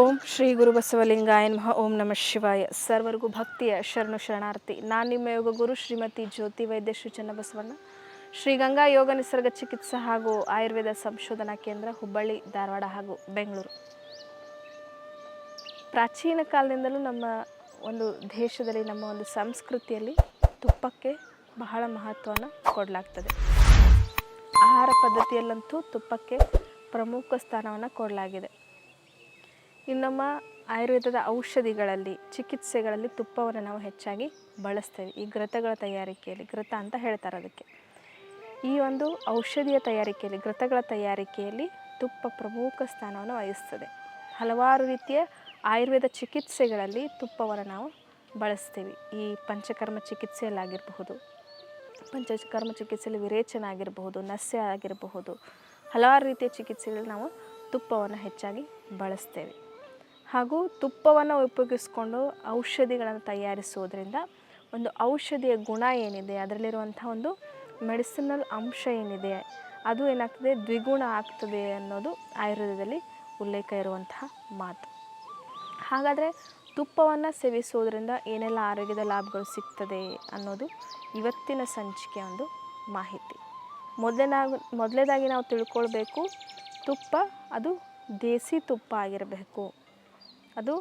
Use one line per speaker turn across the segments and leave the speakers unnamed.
ಓಂ ಶ್ರೀ ಗುರು ಬಸವಲಿಂಗಾಯ ನಮಃ. ಓಂ ನಮಃ ಶಿವಾಯ. ಸರ್ವರಿಗೂ ಭಕ್ತಿಯ ಶರಣು ಶರಣಾರ್ಥಿ. ನಾನು ನಿಮ್ಮ ಯೋಗ ಗುರು ಶ್ರೀಮತಿ ಜ್ಯೋತಿ ವೈದ್ಯ ಶ್ರೀ ಚನ್ನಬಸವಣ್ಣ. ಶ್ರೀ ಗಂಗಾ ಯೋಗ ನಿಸರ್ಗ ಚಿಕಿತ್ಸಾ ಹಾಗೂ ಆಯುರ್ವೇದ ಸಂಶೋಧನಾ ಕೇಂದ್ರ ಹುಬ್ಬಳ್ಳಿ, ಧಾರವಾಡ ಹಾಗೂ ಬೆಂಗಳೂರು. ಪ್ರಾಚೀನ ಕಾಲದಿಂದಲೂ ನಮ್ಮ ಒಂದು ದೇಶದಲ್ಲಿ, ನಮ್ಮ ಒಂದು ಸಂಸ್ಕೃತಿಯಲ್ಲಿ ತುಪ್ಪಕ್ಕೆ ಬಹಳ ಮಹತ್ವವನ್ನು ಕೊಡಲಾಗ್ತದೆ. ಆಹಾರ ಪದ್ಧತಿಯಲ್ಲಂತೂ ತುಪ್ಪಕ್ಕೆ ಪ್ರಮುಖ ಸ್ಥಾನವನ್ನು ಕೊಡಲಾಗಿದೆ. ಇನ್ನು ನಮ್ಮ ಆಯುರ್ವೇದದ ಔಷಧಿಗಳಲ್ಲಿ, ಚಿಕಿತ್ಸೆಗಳಲ್ಲಿ ತುಪ್ಪವನ್ನು ನಾವು ಹೆಚ್ಚಾಗಿ ಬಳಸ್ತೇವೆ. ಈ ಘೃತಗಳ ತಯಾರಿಕೆಯಲ್ಲಿ ಘೃತ ಅಂತ ಹೇಳ್ತಾರೆ ಅದಕ್ಕೆ. ಈ ಒಂದು ಔಷಧಿಯ ತಯಾರಿಕೆಯಲ್ಲಿ ಘೃತಗಳ ತಯಾರಿಕೆಯಲ್ಲಿ ತುಪ್ಪ ಪ್ರಮುಖ ಸ್ಥಾನವನ್ನು ವಹಿಸ್ತದೆ. ಹಲವಾರು ರೀತಿಯ ಆಯುರ್ವೇದ ಚಿಕಿತ್ಸೆಗಳಲ್ಲಿ ತುಪ್ಪವನ್ನು ನಾವು ಬಳಸ್ತೀವಿ. ಈ ಪಂಚಕರ್ಮ ಚಿಕಿತ್ಸೆಯಲ್ಲಾಗಿರಬಹುದು, ಪಂಚಕರ್ಮ ಚಿಕಿತ್ಸೆಯಲ್ಲಿ ವಿರೇಚನ ಆಗಿರಬಹುದು ನಸ್ಯ ಆಗಿರಬಹುದು, ಹಲವಾರು ರೀತಿಯ ಚಿಕಿತ್ಸೆಗಳಲ್ಲಿ ನಾವು ತುಪ್ಪವನ್ನು ಹೆಚ್ಚಾಗಿ ಬಳಸ್ತೇವೆ. ಹಾಗೂ ತುಪ್ಪವನ್ನು ಉಪಯೋಗಿಸ್ಕೊಂಡು ಔಷಧಿಗಳನ್ನು ತಯಾರಿಸುವುದರಿಂದ ಒಂದು ಔಷಧಿಯ ಗುಣ ಏನಿದೆ, ಅದರಲ್ಲಿರುವಂಥ ಒಂದು ಮೆಡಿಸಿನಲ್ ಅಂಶ ಏನಿದೆ, ಅದು ಏನಾಗ್ತದೆ, ದ್ವಿಗುಣ ಆಗ್ತದೆ ಅನ್ನೋದು ಆಯುರ್ವೇದದಲ್ಲಿ ಉಲ್ಲೇಖ ಇರುವಂತಹ ಮಾತು. ಹಾಗಾದರೆ ತುಪ್ಪವನ್ನು ಸೇವಿಸುವುದರಿಂದ ಏನೆಲ್ಲ ಆರೋಗ್ಯದ ಲಾಭಗಳು ಸಿಗ್ತದೆ ಅನ್ನೋದು ಇವತ್ತಿನ ಸಂಚಿಕೆ ಒಂದು ಮಾಹಿತಿ. ಮೊದಲನಾಗ ಮೊದಲನೇದಾಗಿ ನಾವು ತಿಳ್ಕೊಳ್ಬೇಕು, ತುಪ್ಪ ಅದು ದೇಸಿ ತುಪ್ಪ ಆಗಿರಬೇಕು. ಅದು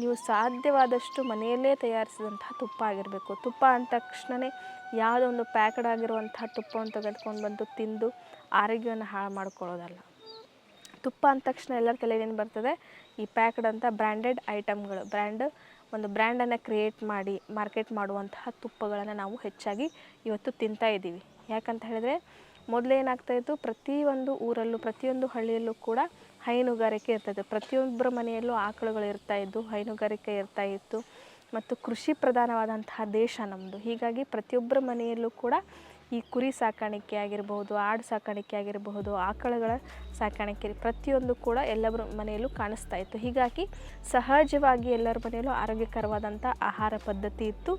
ನೀವು ಸಾಧ್ಯವಾದಷ್ಟು ಮನೆಯಲ್ಲೇ ತಯಾರಿಸಿದಂತಹ ತುಪ್ಪ ಆಗಿರಬೇಕು. ತುಪ್ಪ ಅಂದ ತಕ್ಷಣವೇ ಯಾವುದೋ ಒಂದು ಪ್ಯಾಕ್ಡ್ ಆಗಿರುವಂತಹ ತುಪ್ಪವನ್ನು ತೆಗೆದುಕೊಂಡು ಬಂದು ತಿಂದು ಆರೋಗ್ಯವನ್ನು ಹಾಳು ಮಾಡ್ಕೊಳ್ಳೋದಲ್ಲ. ತುಪ್ಪ ಅಂದ ತಕ್ಷಣ ಎಲ್ಲರ ತಲೆಗೇನು ಏನು ಬರ್ತದೆ? ಈ ಪ್ಯಾಕ್ಡ್ ಅಂತ ಬ್ರ್ಯಾಂಡೆಡ್ ಐಟಮ್ಗಳು. ಬ್ರ್ಯಾಂಡ್, ಒಂದು ಬ್ರ್ಯಾಂಡನ್ನು ಕ್ರಿಯೇಟ್ ಮಾಡಿ, ಮಾರ್ಕೆಟ್ ಮಾಡುವಂತಹ ತುಪ್ಪಗಳನ್ನು ನಾವು ಹೆಚ್ಚಾಗಿ ಇವತ್ತು ತಿಂತಾ ಇದ್ದೀವಿ. ಯಾಕಂತ ಹೇಳಿದ್ರೆ ಮೊದಲೇನಾಗ್ತಾಯಿತ್ತು ಪ್ರತಿಯೊಂದು ಊರಲ್ಲೂ, ಪ್ರತಿಯೊಂದು ಹಳ್ಳಿಯಲ್ಲೂ ಕೂಡ ಹೈನುಗಾರಿಕೆ ಇರ್ತದೆ. ಪ್ರತಿಯೊಬ್ಬರ ಮನೆಯಲ್ಲೂ ಆಕಳುಗಳು ಇರ್ತಾ ಇದ್ದು, ಹೈನುಗಾರಿಕೆ ಇರ್ತಾ ಇತ್ತು. ಮತ್ತು ಕೃಷಿ ಪ್ರಧಾನವಾದಂತಹ ದೇಶ ನಮ್ಮದು ಹೀಗಾಗಿ ಪ್ರತಿಯೊಬ್ಬರ ಮನೆಯಲ್ಲೂ ಕೂಡ ಈ ಕುರಿ ಸಾಕಾಣಿಕೆ ಆಗಿರಬಹುದು, ಆಡು ಸಾಕಾಣಿಕೆ ಆಗಿರಬಹುದು, ಆಕಳುಗಳ ಸಾಕಾಣಿಕೆ ಪ್ರತಿಯೊಂದು ಕೂಡ ಎಲ್ಲರ ಮನೆಯಲ್ಲೂ ಕಾಣಿಸ್ತಾ ಇತ್ತು. ಹೀಗಾಗಿ ಸಹಜವಾಗಿ ಎಲ್ಲರ ಮನೆಯಲ್ಲೂ ಆರೋಗ್ಯಕರವಾದಂಥ ಆಹಾರ ಪದ್ಧತಿ ಇತ್ತು.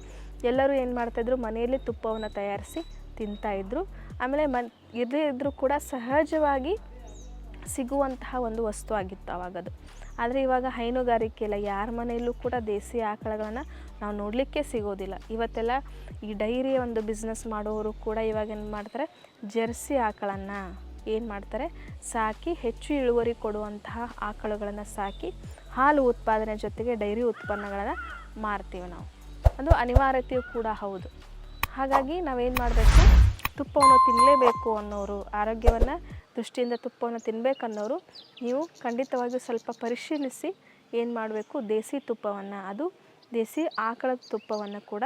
ಎಲ್ಲರೂ ಏನು ಮಾಡ್ತಾಯಿದ್ರು ಮನೆಯಲ್ಲೇ ತುಪ್ಪವನ್ನು ತಯಾರಿಸಿ ತಿಂತಾಯಿದ್ರು ಆಮೇಲೆ ಮನ್, ಇರದೇ ಇದ್ದರೂ ಕೂಡ ಸಹಜವಾಗಿ ಸಿಗುವಂತಹ ಒಂದು ವಸ್ತು ಆಗಿತ್ತು ಆವಾಗದು ಆದರೆ ಇವಾಗ ಹೈನುಗಾರಿಕೆ ಇಲ್ಲ ಯಾರ ಮನೆಯಲ್ಲೂ ಕೂಡ ದೇಸಿ ಆಕಳಗಳನ್ನು ನಾವು ನೋಡಲಿಕ್ಕೆ ಸಿಗೋದಿಲ್ಲ. ಇವತ್ತೆಲ್ಲ ಈ ಡೈರಿಯ ಒಂದು ಬಿಸ್ನೆಸ್ ಮಾಡೋರು ಕೂಡ ಇವಾಗ ಏನು ಮಾಡ್ತಾರೆ? ಜರ್ಸಿ ಆಕಳನ್ನು ಏನು ಮಾಡ್ತಾರೆ? ಸಾಕಿ ಹೆಚ್ಚು ಇಳುವರಿ ಕೊಡುವಂತಹ ಆಕಳುಗಳನ್ನು ಸಾಕಿ ಹಾಲು ಉತ್ಪಾದನೆ ಜೊತೆಗೆ ಡೈರಿ ಉತ್ಪನ್ನಗಳನ್ನು ಮಾರ್ತೀವಿ ನಾವು. ಅದು ಅನಿವಾರ್ಯತೆಯೂ ಕೂಡ ಹೌದು. ಹಾಗಾಗಿ ನಾವೇನು ಮಾಡಬೇಕು? ತುಪ್ಪವನ್ನು ತಿನ್ನಲೇಬೇಕು ಅನ್ನೋರು ಆರೋಗ್ಯವನ್ನು ದೃಷ್ಟಿಯಿಂದ ತುಪ್ಪವನ್ನು ತಿನ್ನಬೇಕನ್ನೋರು ನೀವು ಖಂಡಿತವಾಗಿಯೂ ಸ್ವಲ್ಪ ಪರಿಶೀಲಿಸಿ ಏನು ಮಾಡಬೇಕು, ದೇಸಿ ತುಪ್ಪವನ್ನು. ಅದು ದೇಸಿ ಆಕಳದ ತುಪ್ಪವನ್ನು ಕೂಡ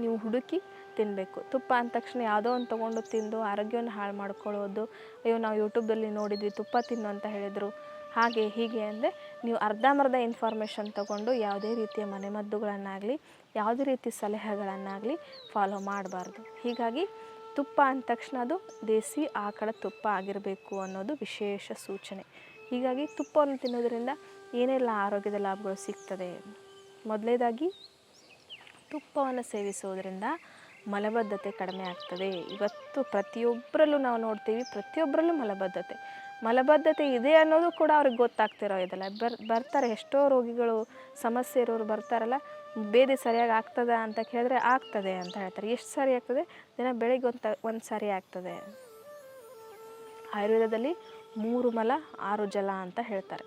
ನೀವು ಹುಡುಕಿ ತಿನ್ನಬೇಕು ತುಪ್ಪ ಅಂದ ತಕ್ಷಣ ಯಾವುದೋ ಒಂದು ತೊಗೊಂಡು ತಿಂದು ಆರೋಗ್ಯವನ್ನು ಹಾಳು ಮಾಡ್ಕೊಳ್ಳೋದು. ಅಯ್ಯೋ, ನಾವು ಯೂಟ್ಯೂಬಲ್ಲಿ ನೋಡಿದ್ವಿ, ತುಪ್ಪ ತಿನ್ನು ಅಂತ ಹೇಳಿದರು. ಹಾಗೆ ಹೀಗೆ ಅಂದರೆ ನೀವು ಅರ್ಧಂಬರ್ಧ ಇನ್ಫಾರ್ಮೇಷನ್ ತಗೊಂಡು ಯಾವುದೇ ರೀತಿಯ ಮನೆಮದ್ದುಗಳನ್ನಾಗಲಿ, ಯಾವುದೇ ರೀತಿ ಸಲಹೆಗಳನ್ನಾಗಲಿ ಫಾಲೋ ಮಾಡಬಾರ್ದು. ಹೀಗಾಗಿ ತುಪ್ಪ ಅಂದ ತಕ್ಷಣ ಅದು ದೇಸಿ ಆಕಳ ತುಪ್ಪ ಆಗಿರಬೇಕು ಅನ್ನೋದು ವಿಶೇಷ ಸೂಚನೆ. ಹೀಗಾಗಿ ತುಪ್ಪವನ್ನು ತಿನ್ನೋದರಿಂದ ಏನೆಲ್ಲ ಆರೋಗ್ಯದ ಲಾಭಗಳು ಸಿಗ್ತದೆ? ಮೊದಲೇದಾಗಿ ತುಪ್ಪವನ್ನು ಸೇವಿಸೋದರಿಂದ ಮಲಬದ್ಧತೆ ಕಡಿಮೆ ಆಗ್ತದೆ. ಇವತ್ತು ಪ್ರತಿಯೊಬ್ಬರಲ್ಲೂ ನಾವು ನೋಡ್ತೀವಿ ಪ್ರತಿಯೊಬ್ಬರಲ್ಲೂ ಮಲಬದ್ಧತೆ. ಮಲಬದ್ಧತೆ ಇದೆ ಅನ್ನೋದು ಕೂಡ ಅವ್ರಿಗೆ ಗೊತ್ತಾಗ್ತಿರೋ ಇದಲ್ಲ. ಬರ್, ಬರ್ತಾರೆ ಎಷ್ಟೋ ರೋಗಿಗಳು, ಸಮಸ್ಯೆ ಇರೋರು ಬರ್ತಾರಲ್ಲ ಬೇದಿ ಸರಿಯಾಗಿ ಆಗ್ತದ ಅಂತ ಕೇಳಿದ್ರೆ ಆಗ್ತದೆ ಅಂತ ಹೇಳ್ತಾರೆ. ಎಷ್ಟು ಸಾರಿ ಆಗ್ತದೆ? ದಿನ ಬೆಳಿಗ್ಗೆ ಒಂದು ತ, ಒಂದು ಸಾರಿ ಆಗ್ತದೆ. ಆಯುರ್ವೇದದಲ್ಲಿ ಮೂರು ಮಲ, ಆರು ಜಲ ಅಂತ ಹೇಳ್ತಾರೆ.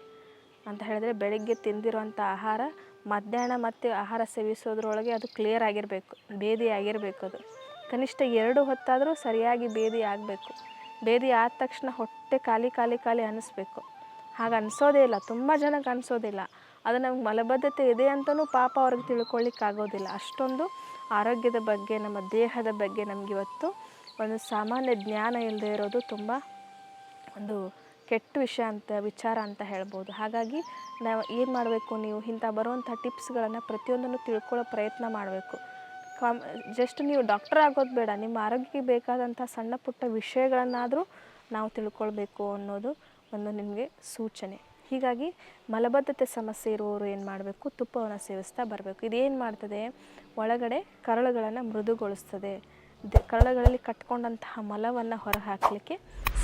ಅಂತ ಹೇಳಿದ್ರೆ ಬೆಳಿಗ್ಗೆ ತಿಂದಿರುವಂಥ ಆಹಾರ, ಮಧ್ಯಾಹ್ನ ಮತ್ತು ಆಹಾರ ಸೇವಿಸೋದ್ರೊಳಗೆ ಅದು ಕ್ಲಿಯರ್ ಆಗಿರಬೇಕು, ಬೇದಿ ಆಗಿರಬೇಕು ಅದು. ಕನಿಷ್ಠ ಎರಡು ಹೊತ್ತಾದರೂ ಸರಿಯಾಗಿ ಬೇದಿ ಆಗಬೇಕು. ಬೇದಿ ಆದ ತಕ್ಷಣ ಹೊಟ್ಟೆ ಖಾಲಿ ಖಾಲಿ ಖಾಲಿ ಅನ್ನಿಸ್ಬೇಕು ಹಾಗೆ ಅನಿಸೋದೇ ಇಲ್ಲ, ತುಂಬ ಜನಕ್ಕೆ ಅನಿಸೋದಿಲ್ಲ. ಅದು ನಮ್ಗೆ ಮಲಬದ್ಧತೆ ಇದೆ ಅಂತಲೂ ಪಾಪ ಅವ್ರಿಗೆ ತಿಳ್ಕೊಳ್ಳಿಕ್ಕೆ ಆಗೋದಿಲ್ಲ ಅಷ್ಟೊಂದು ಆರೋಗ್ಯದ ಬಗ್ಗೆ, ನಮ್ಮ ದೇಹದ ಬಗ್ಗೆ ನಮಗಿವತ್ತು ಒಂದು ಸಾಮಾನ್ಯ ಜ್ಞಾನ ಇಲ್ಲದೆ ಇರೋದು ತುಂಬ ಒಂದು ಕೆಟ್ಟ ವಿಷಯ ಅಂತ, ವಿಚಾರ ಅಂತ ಹೇಳ್ಬೋದು. ಹಾಗಾಗಿ ನಾವು ಏನು ಮಾಡಬೇಕು ನೀವು? ಇಂಥ ಬರುವಂಥ ಟಿಪ್ಸ್ಗಳನ್ನು ಪ್ರತಿಯೊಂದನ್ನು ತಿಳ್ಕೊಳ್ಳೋ ಪ್ರಯತ್ನ ಮಾಡಬೇಕು. ಕಾಮ್, ಜಸ್ಟ್ ನೀವು ಡಾಕ್ಟರ್ ಆಗೋದು ಬೇಡ. ನಿಮ್ಮ ಆರೋಗ್ಯಕ್ಕೆ ಬೇಕಾದಂಥ ಸಣ್ಣ ಪುಟ್ಟ ವಿಷಯಗಳನ್ನಾದರೂ ನಾವು ತಿಳ್ಕೊಳ್ಬೇಕು ಅನ್ನೋದು ಒಂದು ನಿಮಗೆ ಸೂಚನೆ. ಹೀಗಾಗಿ ಮಲಬದ್ಧತೆ ಸಮಸ್ಯೆ ಇರುವವರು ಏನು ಮಾಡಬೇಕು? ತುಪ್ಪವನ್ನು ಸೇವಿಸ್ತಾ ಬರಬೇಕು. ಇದೇನು ಮಾಡ್ತದೆ? ಒಳಗಡೆ ಕರಳುಗಳನ್ನು ಮೃದುಗೊಳಿಸ್ತದೆ. ಕರಳುಗಳಲ್ಲಿ ಕಟ್ಕೊಂಡಂತಹ ಮಲವನ್ನು ಹೊರಹಾಕಲಿಕ್ಕೆ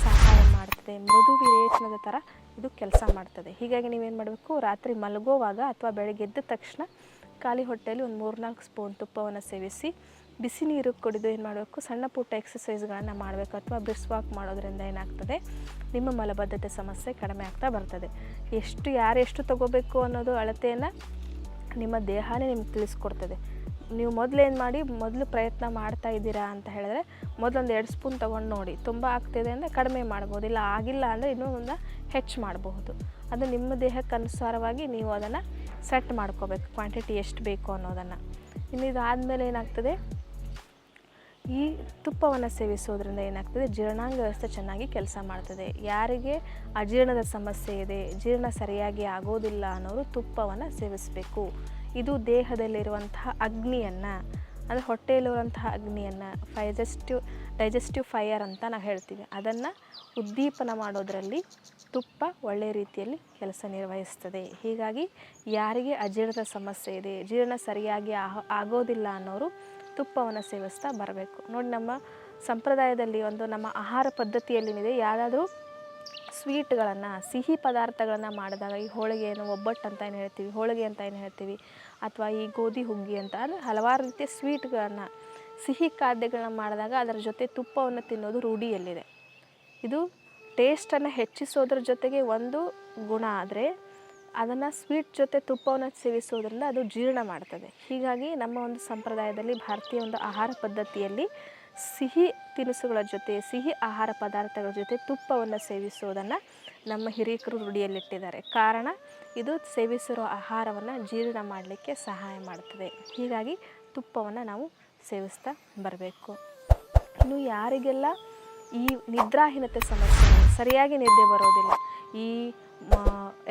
ಸಹಾಯ ಮಾಡ್ತದೆ. ಮೃದು ವಿರೇಚನದ ಥರ ಇದು ಕೆಲಸ ಮಾಡ್ತದೆ. ಹೀಗಾಗಿ ನೀವೇನು ಮಾಡಬೇಕು? ರಾತ್ರಿ ಮಲಗೋವಾಗ ಅಥವಾ ಬೆಳಗ್ಗೆ ಎದ್ದ ತಕ್ಷಣ ಖಾಲಿ ಹೊಟ್ಟೆಯಲ್ಲಿ ಒಂದು ಮೂರ್ನಾಲ್ಕು ಸ್ಪೂನ್ ತುಪ್ಪವನ್ನು ಸೇವಿಸಿ ಬಿಸಿ ನೀರು ಕುಡಿದು ಏನು ಮಾಡಬೇಕು? ಸಣ್ಣ ಪುಟ್ಟ ಎಕ್ಸಸೈಸ್ಗಳನ್ನು ಮಾಡಬೇಕು ಅಥವಾ ಬ್ರಿಸ್ ವಾಕ್ ಮಾಡೋದ್ರಿಂದ ಏನಾಗ್ತದೆ? ನಿಮ್ಮ ಮಲಬದ್ಧತೆ ಸಮಸ್ಯೆ ಕಡಿಮೆ ಆಗ್ತಾ ಬರ್ತದೆ. ಎಷ್ಟು ಯಾರು ಎಷ್ಟು ತಗೋಬೇಕು ಅನ್ನೋದು ಅಳತೆಯನ್ನು ನಿಮ್ಮ ದೇಹನೇ ನಿಮ್ಗೆ ತಿಳಿಸ್ಕೊಡ್ತದೆ. ನೀವು ಮೊದಲು ಏನು ಮಾಡಿ, ಮೊದಲು ಪ್ರಯತ್ನ ಮಾಡ್ತಾ ಇದ್ದೀರಾ ಅಂತ ಹೇಳಿದ್ರೆ ಮೊದಲೊಂದು ಎರಡು ಸ್ಪೂನ್ ತೊಗೊಂಡು ನೋಡಿ. ತುಂಬ ಆಗ್ತಿದೆ ಅಂದರೆ ಕಡಿಮೆ ಮಾಡ್ಬೋದು. ಇಲ್ಲ ಆಗಿಲ್ಲ ಅಂದರೆ ಇನ್ನೂ ಒಂದು ಹೆಚ್ಚು ಮಾಡಬಹುದು. ಅದು ನಿಮ್ಮ ದೇಹಕ್ಕೆ ಅನುಸಾರವಾಗಿ ನೀವು ಅದನ್ನು ಸೆಟ್ ಮಾಡ್ಕೋಬೇಕು. ಕ್ವಾಂಟಿಟಿ ಎಷ್ಟು ಬೇಕು ಅನ್ನೋದನ್ನು. ಇನ್ನು ಇದಾದಮೇಲೆ ಏನಾಗ್ತದೆ? ಈ ತುಪ್ಪವನ್ನು ಸೇವಿಸೋದ್ರಿಂದ ಏನಾಗ್ತದೆ? ಜೀರ್ಣಾಂಗ ವ್ಯವಸ್ಥೆ ಚೆನ್ನಾಗಿ ಕೆಲಸ ಮಾಡ್ತದೆ. ಯಾರಿಗೆ ಅಜೀರ್ಣದ ಸಮಸ್ಯೆ ಇದೆ, ಜೀರ್ಣ ಸರಿಯಾಗಿ ಆಗೋದಿಲ್ಲ ಅನ್ನೋರು ತುಪ್ಪವನ್ನು ಸೇವಿಸಬೇಕು. ಇದು ದೇಹದಲ್ಲಿರುವಂತಹ ಅಗ್ನಿಯನ್ನು, ಅಂದರೆ ಹೊಟ್ಟೆಯಲ್ಲಿರುವಂತಹ ಅಗ್ನಿಯನ್ನು, ಫೈಜೆಸ್ಟಿವ್, ಡೈಜೆಸ್ಟಿವ್ ಫೈಯರ್ ಅಂತ ನಾವು ಹೇಳ್ತೀವಿ. ಅದನ್ನು ಉದ್ದೀಪನ ಮಾಡೋದರಲ್ಲಿ ತುಪ್ಪ ಒಳ್ಳೆಯ ರೀತಿಯಲ್ಲಿ ಕೆಲಸ ನಿರ್ವಹಿಸ್ತದೆ. ಹೀಗಾಗಿ ಯಾರಿಗೆ ಅಜೀರ್ಣದ ಸಮಸ್ಯೆ ಇದೆ, ಜೀರ್ಣ ಸರಿಯಾಗಿ ಆಗೋದಿಲ್ಲ ಅನ್ನೋರು ತುಪ್ಪವನ್ನು ಸೇವಿಸ್ತಾ ಬರಬೇಕು. ನೋಡಿ ನಮ್ಮ ಸಂಪ್ರದಾಯದಲ್ಲಿ ಒಂದು ನಮ್ಮ ಆಹಾರ ಪದ್ಧತಿಯಲ್ಲಿನಿದೆ. ಯಾರಾದರೂ ಸ್ವೀಟ್ಗಳನ್ನು, ಸಿಹಿ ಪದಾರ್ಥಗಳನ್ನು ಮಾಡಿದಾಗ, ಈ ಹೋಳಿಗೆಯನ್ನು ಒಬ್ಬಟ್ಟು ಅಂತ ಏನು ಹೇಳ್ತೀವಿ, ಹೋಳಿಗೆ ಅಂತ ಏನು ಹೇಳ್ತೀವಿ, ಅಥವಾ ಈ ಗೋಧಿ, ಹುಗ್ಗಿ ಅಂತ, ಅಂದರೆ ಹಲವಾರು ರೀತಿಯ ಸ್ವೀಟ್ಗಳನ್ನು, ಸಿಹಿ ಖಾದ್ಯಗಳನ್ನ ಮಾಡಿದಾಗ ಅದರ ಜೊತೆ ತುಪ್ಪವನ್ನು ತಿನ್ನೋದು ರೂಢಿಯಲ್ಲಿದೆ. ಇದು ಟೇಸ್ಟನ್ನು ಹೆಚ್ಚಿಸೋದ್ರ ಜೊತೆಗೆ ಒಂದು ಗುಣ ಆದರೆ ಅದನ್ನು ಸ್ವೀಟ್ ಜೊತೆ ತುಪ್ಪವನ್ನು ಸೇವಿಸೋದ್ರಿಂದ ಅದು ಜೀರ್ಣ ಮಾಡ್ತದೆ. ಹೀಗಾಗಿ ನಮ್ಮ ಒಂದು ಸಂಪ್ರದಾಯದಲ್ಲಿ ಭಾರತೀಯ ಒಂದು ಆಹಾರ ಪದ್ಧತಿಯಲ್ಲಿ ಸಿಹಿ ತಿನಿಸುಗಳ ಜೊತೆ, ಸಿಹಿ ಆಹಾರ ಪದಾರ್ಥಗಳ ಜೊತೆ ತುಪ್ಪವನ್ನು ಸೇವಿಸೋದನ್ನು ನಮ್ಮ ಹಿರಿಯಕರು ರೂಢಿಯಲ್ಲಿಟ್ಟಿದ್ದಾರೆ. ಕಾರಣ, ಇದು ಸೇವಿಸಿರೋ ಆಹಾರವನ್ನು ಜೀರ್ಣ ಮಾಡಲಿಕ್ಕೆ ಸಹಾಯ ಮಾಡ್ತದೆ. ಹೀಗಾಗಿ ತುಪ್ಪವನ್ನು ನಾವು ಸೇವಿಸ್ತಾ ಬರಬೇಕು. ಇನ್ನು ಯಾರಿಗೆಲ್ಲ ಈ ನಿದ್ರಾಹೀನತೆ ಸಮಸ್ಯೆ, ಸರಿಯಾಗಿ ನಿದ್ದೆ ಬರೋದಿಲ್ಲ, ಈ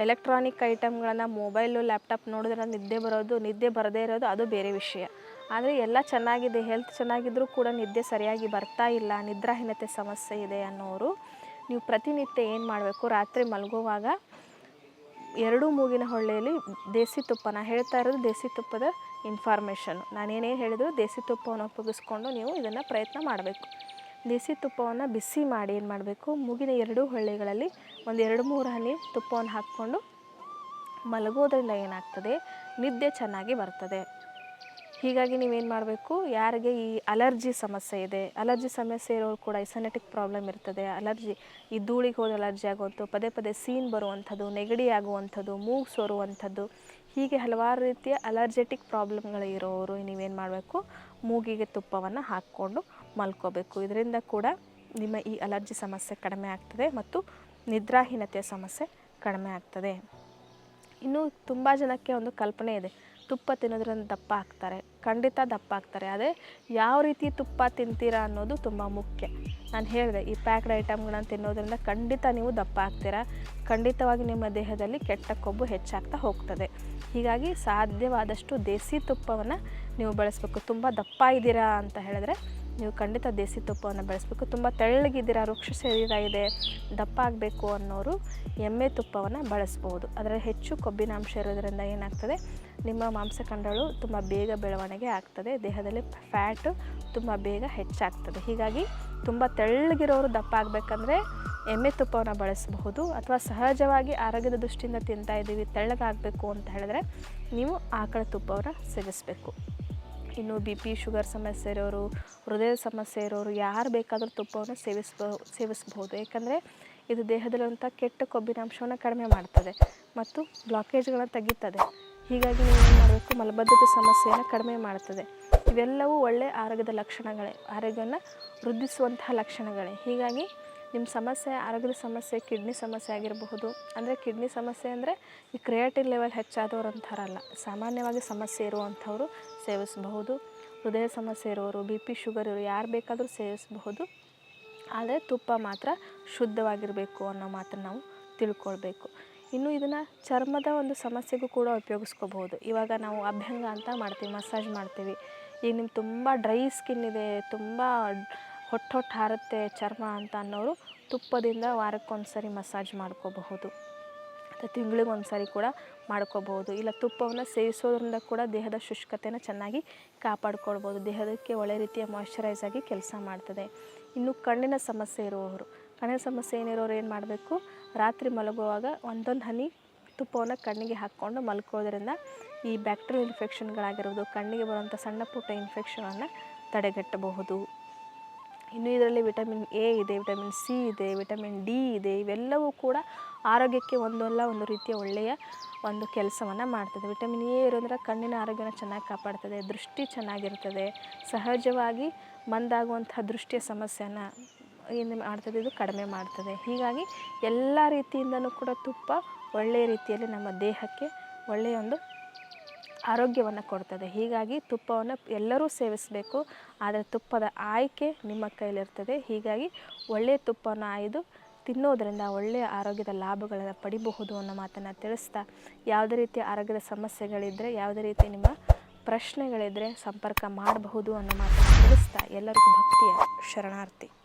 ಎಲೆಕ್ಟ್ರಾನಿಕ್ ಐಟಮ್ಗಳನ್ನು ಮೊಬೈಲು ಲ್ಯಾಪ್ಟಾಪ್ ನೋಡಿದ್ರೆ ನಿದ್ದೆ ಬರೋದು, ನಿದ್ದೆ ಬರದೇ ಇರೋದು ಅದು ಬೇರೆ ವಿಷಯ. ಆದರೆ ಎಲ್ಲ ಚೆನ್ನಾಗಿದೆ ಹೆಲ್ತ್ ಚೆನ್ನಾಗಿದ್ರೂ ಕೂಡ ನಿದ್ದೆ ಸರಿಯಾಗಿ ಬರ್ತಾ ಇಲ್ಲ, ನಿದ್ರಾಹೀನತೆ ಸಮಸ್ಯೆ ಇದೆ ಅನ್ನೋರು, ನೀವು ಪ್ರತಿನಿತ್ಯ ಏನು ಮಾಡಬೇಕು? ರಾತ್ರಿ ಮಲಗುವಾಗ ಎರಡು ಮೂಗಿನ ಹೊಳ್ಳೆಯಲ್ಲಿ ದೇಸಿ ತುಪ್ಪ, ನಾ ಹೇಳ್ತಾ ಇರೋದು ದೇಸಿ ತುಪ್ಪದ ಇನ್ಫಾರ್ಮೇಷನ್ ನಾನೇನೇ ಹೇಳಿದ್ರು ದೇಸಿ ತುಪ್ಪವನ್ನು ಉಪಯೋಗಿಸ್ಕೊಂಡು ನೀವು ಇದನ್ನು ಪ್ರಯತ್ನ ಮಾಡಬೇಕು. ದೇಸಿ ತುಪ್ಪವನ್ನು ಬಿಸಿ ಮಾಡಿ ಏನು ಮಾಡಬೇಕು? ಮೂಗಿನ ಎರಡೂ ಹೊಳ್ಳೆಗಳಲ್ಲಿ ಒಂದು ಎರಡು ಮೂರು ಹನಿ ತುಪ್ಪವನ್ನು ಹಾಕ್ಕೊಂಡು ಮಲಗೋದ್ರಿಂದ ಏನಾಗ್ತದೆ? ನಿದ್ದೆ ಚೆನ್ನಾಗಿ ಬರ್ತದೆ. ಹೀಗಾಗಿ ನೀವೇನು ಮಾಡಬೇಕು? ಯಾರಿಗೆ ಈ ಅಲರ್ಜಿ ಸಮಸ್ಯೆ ಇದೆ, ಅಲರ್ಜಿ ಸಮಸ್ಯೆ ಇರೋರು ಕೂಡ ಇಸನೆಟಿಕ್ ಪ್ರಾಬ್ಲಮ್ ಇರ್ತದೆ. ಅಲರ್ಜಿ, ಈ ಧೂಳಿಗೆ ಹೋದ ಅಲರ್ಜಿ ಆಗುವಂಥದ್ದು, ಪದೇ ಪದೇ ಸೀನ್ ಬರುವಂಥದ್ದು, ನೆಗಡಿ ಆಗುವಂಥದ್ದು, ಮೂಗು ಸೋರುವಂಥದ್ದು ಹೀಗೆ ಹಲವಾರು ರೀತಿಯ ಅಲರ್ಜೆಟಿಕ್ ಪ್ರಾಬ್ಲಮ್ಗಳು ಇರೋರು ನೀವೇನು ಮಾಡಬೇಕು? ಮೂಗಿಗೆ ತುಪ್ಪವನ್ನು ಹಾಕ್ಕೊಂಡು ಮಲ್ಕೋಬೇಕು. ಇದರಿಂದ ಕೂಡ ನಿಮ್ಮ ಈ ಅಲರ್ಜಿ ಸಮಸ್ಯೆ ಕಡಿಮೆ ಆಗ್ತದೆ ಮತ್ತು ನಿದ್ರಾಹೀನತೆಯ ಸಮಸ್ಯೆ ಕಡಿಮೆ ಆಗ್ತದೆ. ಇನ್ನು ತುಂಬ ಜನಕ್ಕೆ ಒಂದು ಕಲ್ಪನೆ ಇದೆ. ತುಪ್ಪ ತಿನ್ನೋದ್ರಿಂದ ದಪ್ಪ ಆಗ್ತಾರೆ. ಖಂಡಿತ ದಪ್ಪ ಆಗ್ತಾರೆ. ಅದೇ ಯಾವ ರೀತಿ ತುಪ್ಪ ತಿಂತೀರಾ ಅನ್ನೋದು ತುಂಬ ಮುಖ್ಯ. ನಾನು ಹೇಳಿದೆ, ಈ ಪ್ಯಾಕ್ಡ್ ಐಟಮ್ಗಳನ್ನ ತಿನ್ನೋದ್ರಿಂದ ಖಂಡಿತ ನೀವು ದಪ್ಪ ಆಗ್ತೀರಾ. ಖಂಡಿತವಾಗಿ ನಿಮ್ಮ ದೇಹದಲ್ಲಿ ಕೆಟ್ಟ ಕೊಬ್ಬು ಹೆಚ್ಚಾಗ್ತಾ ಹೋಗ್ತದೆ. ಹೀಗಾಗಿ ಸಾಧ್ಯವಾದಷ್ಟು ದೇಸಿ ತುಪ್ಪವನ್ನು ನೀವು ಬಳಸಬೇಕು. ತುಂಬ ದಪ್ಪ ಇದ್ದೀರಾ ಅಂತ ಹೇಳಿದ್ರೆ ನೀವು ಖಂಡಿತ ದೇಸಿ ತುಪ್ಪವನ್ನು ಬಳಸಬೇಕು. ತುಂಬ ತೆಳ್ಳಗಿದ್ದೀರಾ ವೃಕ್ಷ ಶರೀರ ಇದೆ, ದಪ್ಪ ಆಗಬೇಕು ಅನ್ನೋರು ಎಮ್ಮೆ ತುಪ್ಪವನ್ನು ಬಳಸ್ಬೋದು. ಅದರಲ್ಲಿ ಹೆಚ್ಚು ಕೊಬ್ಬಿನಾಂಶ ಇರೋದರಿಂದ ಏನಾಗ್ತದೆ, ನಿಮ್ಮ ಮಾಂಸಖಂಡಗಳು ತುಂಬ ಬೇಗ ಬೆಳವಣಿಗೆ ಆಗ್ತದೆ, ದೇಹದಲ್ಲಿ ಫ್ಯಾಟು ತುಂಬ ಬೇಗ ಹೆಚ್ಚಾಗ್ತದೆ. ಹೀಗಾಗಿ ತುಂಬ ತೆಳ್ಳಗಿರೋರು ದಪ್ಪ ಆಗಬೇಕಂದ್ರೆ ಎಮ್ಮೆ ತುಪ್ಪವನ್ನು ಬಳಸಬಹುದು. ಅಥವಾ ಸಹಜವಾಗಿ ಆರೋಗ್ಯದ ದೃಷ್ಟಿಯಿಂದ ತಿಂತಾ ಇದ್ದೀವಿ, ತೆಳ್ಳಗಾಗಬೇಕು ಅಂತ ಹೇಳಿದ್ರೆ ನೀವು ಆಕಳ ತುಪ್ಪವನ್ನು ಸೇವಿಸಬೇಕು ಇನ್ನು ಬಿ ಪಿ, ಶುಗರ್ ಸಮಸ್ಯೆ ಇರೋರು ಹೃದಯದ ಸಮಸ್ಯೆ ಇರೋರು, ಯಾರು ಬೇಕಾದರೂ ತುಪ್ಪವನ್ನು ಸೇವಿಸ್ಬೋ ಸೇವಿಸ್ಬೋದು ಏಕೆಂದರೆ ಇದು ದೇಹದಲ್ಲಿರುವಂಥ ಕೆಟ್ಟ ಕೊಬ್ಬಿನಾಂಶವನ್ನು ಕಡಿಮೆ ಮಾಡ್ತದೆ ಮತ್ತು ಬ್ಲಾಕೇಜ್ಗಳನ್ನು ತೆಗಿತದೆ. ಹೀಗಾಗಿ ನೀವು ಏನು ಮಾಡಬೇಕು? ಮಲಬದ್ಧತೆ ಸಮಸ್ಯೆಯನ್ನು ಕಡಿಮೆ ಮಾಡ್ತದೆ. ಇವೆಲ್ಲವೂ ಒಳ್ಳೆಯ ಆರೋಗ್ಯದ ಲಕ್ಷಣಗಳೇ. ಆರೋಗ್ಯವನ್ನು ವೃದ್ಧಿಸುವಂತಹ ಲಕ್ಷಣಗಳೇ. ಹೀಗಾಗಿ ನಿಮ್ಮ ಸಮಸ್ಯೆ ಆರೋಗ್ಯದ ಸಮಸ್ಯೆ ಕಿಡ್ನಿ ಸಮಸ್ಯೆ ಆಗಿರಬಹುದು. ಅಂದರೆ ಕಿಡ್ನಿ ಸಮಸ್ಯೆ ಅಂದರೆ ಈ ಕ್ರಿಯೇಟಿನ್ ಲೆವೆಲ್ ಹೆಚ್ಚಾದವರು ಅಂತಾರಲ್ಲ. ಸಾಮಾನ್ಯವಾಗಿ ಸಮಸ್ಯೆ ಇರುವಂಥವರು ಸೇವಿಸಬಹುದು. ಹೃದಯ ಸಮಸ್ಯೆ ಇರೋರು ಬಿ ಪಿ ಶುಗರ್ ಇರೋರು, ಯಾರು ಬೇಕಾದರೂ ಸೇವಿಸಬಹುದು. ಆದರೆ ತುಪ್ಪ ಮಾತ್ರ ಶುದ್ಧವಾಗಿರಬೇಕು ಅನ್ನೋ ಮಾತ್ರ ನಾವು ತಿಳ್ಕೊಳ್ಬೇಕು. ಇನ್ನು ಇದನ್ನು ಚರ್ಮದ ಒಂದು ಸಮಸ್ಯೆಗೂ ಕೂಡ ಉಪಯೋಗಿಸ್ಕೋಬಹುದು. ಇವಾಗ ನಾವು ಅಭ್ಯಂಗ ಅಂತ ಮಾಡ್ತೀವಿ, ಮಸಾಜ್ ಮಾಡ್ತೀವಿ. ಈಗ ನಿಮ್ಗೆ ತುಂಬ ಡ್ರೈ ಸ್ಕಿನ್ ಇದೆ, ತುಂಬ ಹೊಟ್ಟು ಹೊಟ್ಟು ಹಾರುತ್ತೆ ಚರ್ಮ ಅಂತ ಅನ್ನೋರು ತುಪ್ಪದಿಂದ ವಾರಕ್ಕೊಂದು ಸರಿ ಮಸಾಜ್ ಮಾಡ್ಕೋಬಹುದು. ಅಥವಾ ತಿಂಗಳಿಗೆ ಒಂದು ಸಾರಿ ಕೂಡ ಮಾಡ್ಕೋಬಹುದು. ಇಲ್ಲ ತುಪ್ಪವನ್ನು ಸೇವಿಸೋದ್ರಿಂದ ಕೂಡ ದೇಹದ ಶುಷ್ಕತೆನ ಚೆನ್ನಾಗಿ ಕಾಪಾಡ್ಕೊಳ್ಬೋದು ದೇಹದಕ್ಕೆ ಒಳ್ಳೆ ರೀತಿಯ ಮಾಯಶ್ಚರೈಸ್ ಆಗಿ ಕೆಲಸ ಮಾಡ್ತದೆ. ಇನ್ನು ಕಣ್ಣಿನ ಸಮಸ್ಯೆ ಇರುವವರು ಕಣ್ಣಿನ ಸಮಸ್ಯೆ ಏನಿರೋರು ಏನು ಮಾಡಬೇಕು? ರಾತ್ರಿ ಮಲಗುವಾಗ ಒಂದೊಂದು ಹನಿ ತುಪ್ಪವನ್ನು ಕಣ್ಣಿಗೆ ಹಾಕ್ಕೊಂಡು ಮಲ್ಕೋದ್ರಿಂದ ಈ ಬ್ಯಾಕ್ಟೀರಿಯಲ್ ಇನ್ಫೆಕ್ಷನ್ಗಳಾಗಿರೋದು ಕಣ್ಣಿಗೆ ಬರುವಂಥ ಸಣ್ಣ ಪುಟ್ಟ ಇನ್ಫೆಕ್ಷನನ್ನು ತಡೆಗಟ್ಟಬಹುದು. ಇನ್ನು ಇದರಲ್ಲಿ ವಿಟಮಿನ್ ಎ ಇದೆ, ವಿಟಮಿನ್ ಸಿ ಇದೆ, ವಿಟಮಿನ್ ಡಿ ಇದೆ, ಇವೆಲ್ಲವೂ ಕೂಡ ಆರೋಗ್ಯಕ್ಕೆ ಒಂದಲ್ಲ ಒಂದು ರೀತಿಯ ಒಳ್ಳೆಯ ಒಂದು ಕೆಲಸವನ್ನು ಮಾಡ್ತದೆ. ವಿಟಮಿನ್ ಎ ಇರೋದ್ರಿಂದ ಕಣ್ಣಿನ ಆರೋಗ್ಯನ ಚೆನ್ನಾಗಿ ಕಾಪಾಡ್ತದೆ, ದೃಷ್ಟಿ ಚೆನ್ನಾಗಿರ್ತದೆ, ಸಹಜವಾಗಿ ಮಂದಾಗುವಂಥ ದೃಷ್ಟಿಯ ಸಮಸ್ಯೆನ ಏನು ಮಾಡ್ತದೆ, ಇದು ಕಡಿಮೆ ಮಾಡ್ತದೆ. ಹೀಗಾಗಿ ಎಲ್ಲ ರೀತಿಯಿಂದನೂ ಕೂಡ ತುಪ್ಪ ಒಳ್ಳೆಯ ರೀತಿಯಲ್ಲಿ ನಮ್ಮ ದೇಹಕ್ಕೆ ಒಳ್ಳೆಯ ಒಂದು ಆರೋಗ್ಯವನ್ನು ಕೊಡ್ತದೆ. ಹೀಗಾಗಿ ತುಪ್ಪವನ್ನು ಎಲ್ಲರೂ ಸೇವಿಸಬೇಕು. ಆದರೆ ತುಪ್ಪದ ಆಯ್ಕೆ ನಿಮ್ಮ ಕೈಲಿರ್ತದೆ ಹೀಗಾಗಿ ಒಳ್ಳೆಯ ತುಪ್ಪವನ್ನು ಆಯ್ದು ತಿನ್ನೋದರಿಂದ ಒಳ್ಳೆಯ ಆರೋಗ್ಯದ ಲಾಭಗಳನ್ನು ಪಡಿಬಹುದು ಅನ್ನೋ ಮಾತನ್ನು ತಿಳಿಸ್ತಾ, ಯಾವುದೇ ರೀತಿಯ ಆರೋಗ್ಯದ ಸಮಸ್ಯೆಗಳಿದ್ದರೆ ಯಾವುದೇ ರೀತಿ ನಿಮ್ಮ ಪ್ರಶ್ನೆಗಳಿದ್ದರೆ ಸಂಪರ್ಕ ಮಾಡಬಹುದು ಅನ್ನೋ ಮಾತನ್ನು ತಿಳಿಸ್ತಾ, ಎಲ್ಲರಿಗೂ ಭಕ್ತಿಯ ಶರಣಾರ್ಥಿ.